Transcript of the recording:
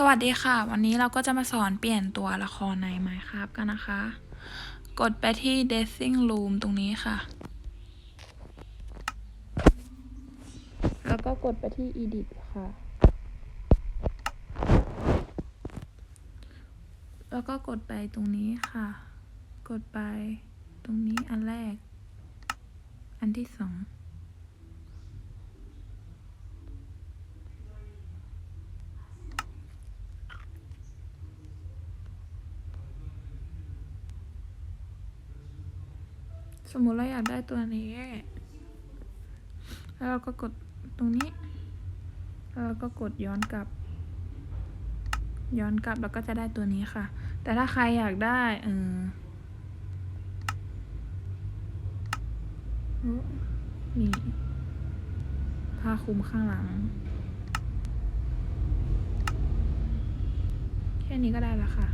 สวัสดีค่ะ วันนี้เราก็จะมาสอนเปลี่ยนตัวละครใน Minecraft กันนะคะ กดไปที่ Dressing Room ตรงนี้ค่ะ แล้วก็กดไปที่ Edit ค่ะ แล้วก็กดไปตรงนี้ค่ะ กดไปตรงนี้อันแรก อันที่สอง สมมุติเราอยากได้ตัวนี้ แล้วเราก็กดตรงนี้ แล้วเราก็กดย้อนกลับ ย้อนกลับแล้วก็จะได้ตัวนี้ค่ะ แต่ถ้าใครอยากได้เออนี่ผ้าคลุมข้างหลัง แค่นี้ก็ได้แล้วค่ะ